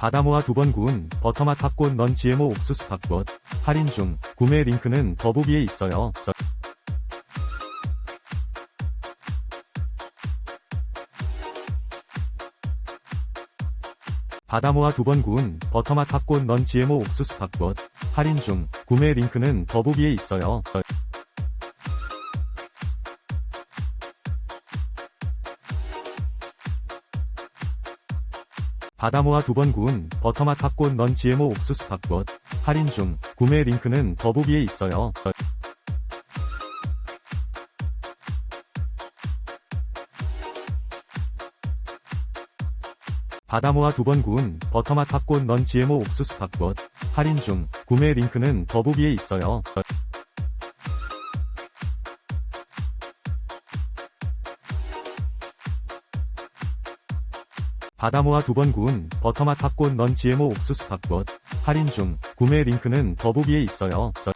바다모아 두 번 구운 버터맛 팝콘 넌 GMO 옥수수 팝콘 할인 중 구매 링크는 더보기에 있어요. 저- 바다모아 두 번 구운 버터맛 팝콘 넌 GMO 옥수수 팝콘 할인 중 구매 링크는 더보기에 있어요. 바다 모아 두 번 구운 버터맛 팝콘 넌 GMO 옥수수 팝콘 할인 중 구매 링크는 더보기에 있어요. 저- 바다 모아 두 번 구운 버터맛 팝콘 넌 GMO 옥수수 팝콘 할인 중 구매 링크는 더보기에 있어요. 바다 모아 두 번 구운 버터맛 팝콘 넌 GMO 옥수수 팝콘 할인 중 구매 링크는 더보기에 있어요. 저-